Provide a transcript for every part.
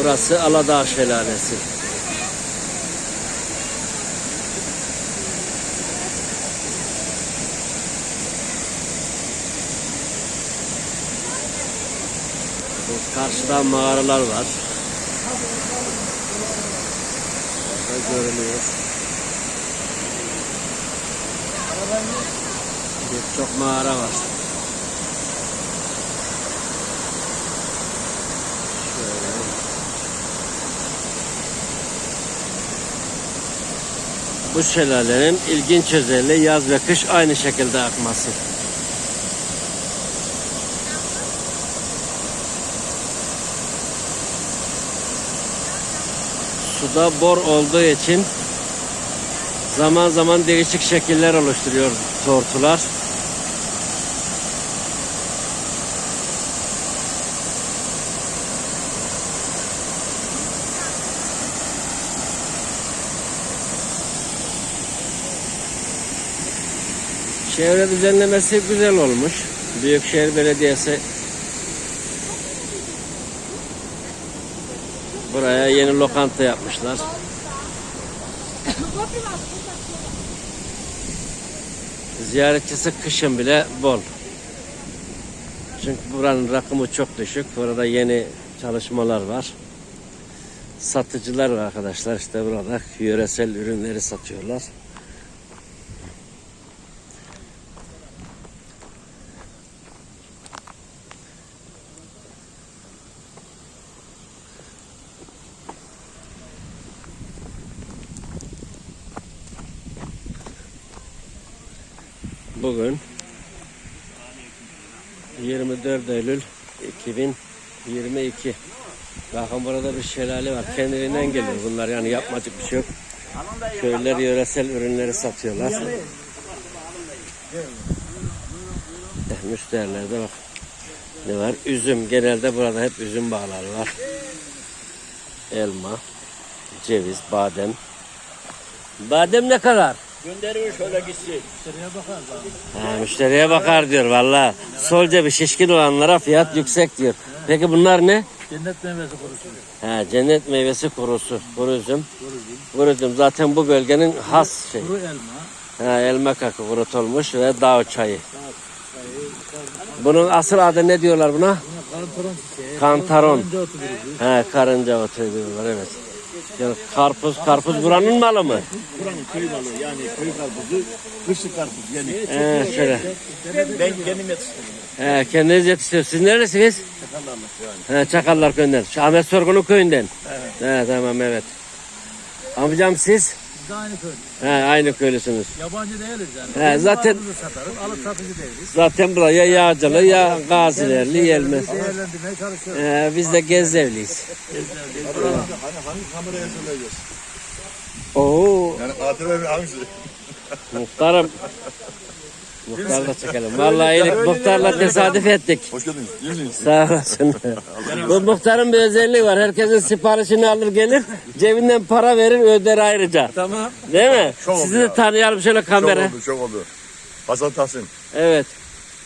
Burası Aladağ Şelalesi. Karşıda mağaralar var. Burada görünüyor. Birçok mağara var. Bu şelalenin ilginç özelliği yaz ve kış aynı şekilde akması. Suda bor olduğu için zaman zaman değişik şekiller oluşturuyor tortular. Çevre düzenlemesi güzel olmuş. Büyükşehir Belediyesi buraya yeni lokanta yapmışlar. Ziyaretçisi kışın bile bol. Çünkü buranın rakımı çok düşük. Burada yeni çalışmalar var. Satıcılar var arkadaşlar. İşte burada yöresel ürünleri satıyorlar. Bugün 24 Eylül 2022. Bakın burada bir şelale var. Kendiliğinden geliyor bunlar yani yapmacık bir şey yok. Köylüler yöresel ürünleri satıyorlar. Eh, Müşterilerde bak. Ne var? Üzüm. Genelde burada hep üzüm bağları var. Elma, ceviz, badem. Badem ne kadar? Gönderiyor şöyle gitsin. Ha, müşteriye bakar diyor valla. Sol cebi şişkin olanlara fiyat yüksek diyor. Peki bunlar ne? Cennet meyvesi kurusu. Ha, cennet meyvesi kurusu, kuru üzüm. Kuru üzüm zaten bu bölgenin has şey. Kuru elma. Ha, elma kakı kurutulmuş ve dağ çayı. Bunun asıl adı ne diyorlar buna? Kantaron. Kantaron. Karınca otu verici. Ha, karınca otu diyorlar evet. Yani karpuz, karpuz buranın malı mı? Buranın köy malı yani köy karpuzu. Kışlık karpuz yani. He, şöyle. Ben kendim yetiştirdim. He, kendiniz yetiştiriyorsunuz. Siz neresiniz? Çakallarla yani. He, Çakallar köyünden. Şu Ahmet Sorgun'un köyünden. Evet. He, tamam evet. Amcam siz? De aynı köy. He, aynı köylüsünüz. Yabancı değiliz yani. He, zaten Malımızı satarız. Alıp satıcı değiliz. zaten buraya ya yağcılı ya gazilerli yelmez. Değerlendirmeye çalışıyoruz. He, biz de gezevliyiz. Hani hangi kameraya söyleyeceğiz? Oo, Yani ATV hangisi? muhtarım. Muhtar da çekelim. Vallahi iyilik muhtarla tesadüf ettik. Hoş geldiniz. İyi misiniz? Sağ olasın. Bu muhtarın bir özelliği var. Herkesin siparişini alır gelir. Cebinden para verir öder ayrıca. Tamam. Değil mi? Çok oldu Sizi de ya. tanıyalım şöyle Çok kamera. oldu, çok oldu. Hasan Tahsin. Evet.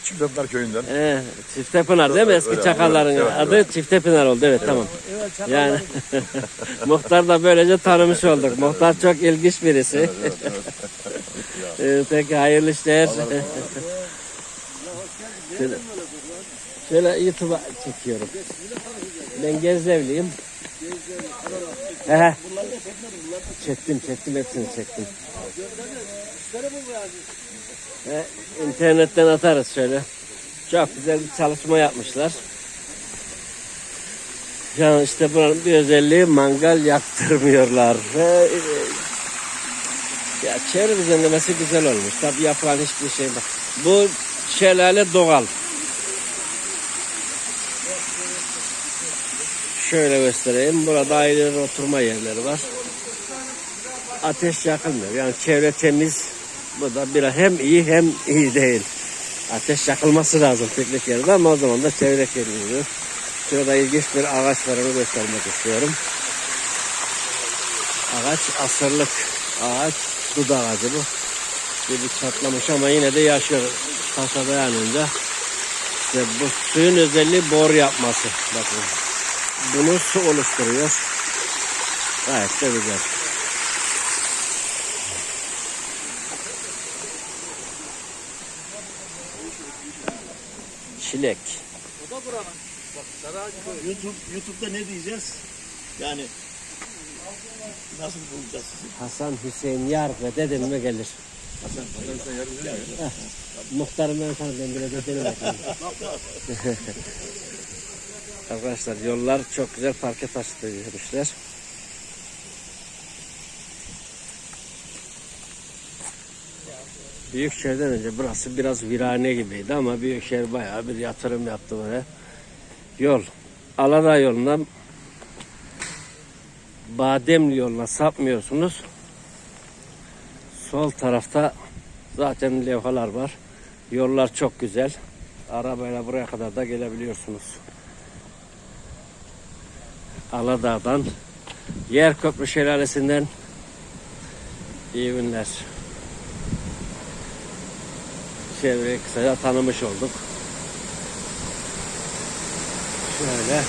Çiftapınar köyünden. Ee, Çiftepınar değil mi? Eski Öyle, Çakalların evet, evet, adı Çiftepınar oldu. Evet, tamam. Yani muhtar da böylece tanımış olduk. Muhtar çok ilginç birisi. Ee, Peki hayırlı işler. şöyle, şöyle YouTube'a çekiyorum. Ben Gezlevliyim. He. Çektim, çektim hepsini çektim. He, internetten atarız şöyle. Çok güzel bir çalışma yapmışlar. Yani işte buranın bir özelliği mangal yaktırmıyorlar. Ve, e, ya çevre düzenlemesi güzel olmuş. Tabi yapılan hiçbir şey bak. Bu şelale doğal. Şöyle göstereyim. Burada ayrı oturma yerleri var. Ateş yakılmıyor. Yani çevre temiz. Bu da bir hem iyi hem iyi değil. Ateş yakılması lazım piknik yerinde ama o zaman da çevre kirliliği. Şurada ilginç bir ağaç var onu göstermek istiyorum. Ağaç asırlık ağaç. Dud ağacı bu. Bir çatlamış ama yine de yaşıyor. Taşa dayanınca. İşte bu suyun özelliği bor yapması. Bakın. bunu su oluşturuyor. Gayet de güzel. Çilek. YouTube, YouTube'da ne diyeceğiz? Yani nasıl bulacağız sizi? Hasan Hüseyin Yar ve dedim mi gelir. Hasan, Muhtarım ben sana ben bile dedenim. Arkadaşlar yollar çok güzel parke taşlı demişler. Büyükşehir'den önce burası biraz virane gibiydi ama Büyükşehir bayağı bir yatırım yaptı buraya. Yol. Aladağ yolundan Bademli yoluna sapmıyorsunuz. Sol tarafta zaten levhalar var. Yollar çok güzel. Arabayla buraya kadar da gelebiliyorsunuz. Aladağ'dan Yerköprü Şelalesi'nden iyi günler. Çevreyi kısaca tanımış olduk. Şöyle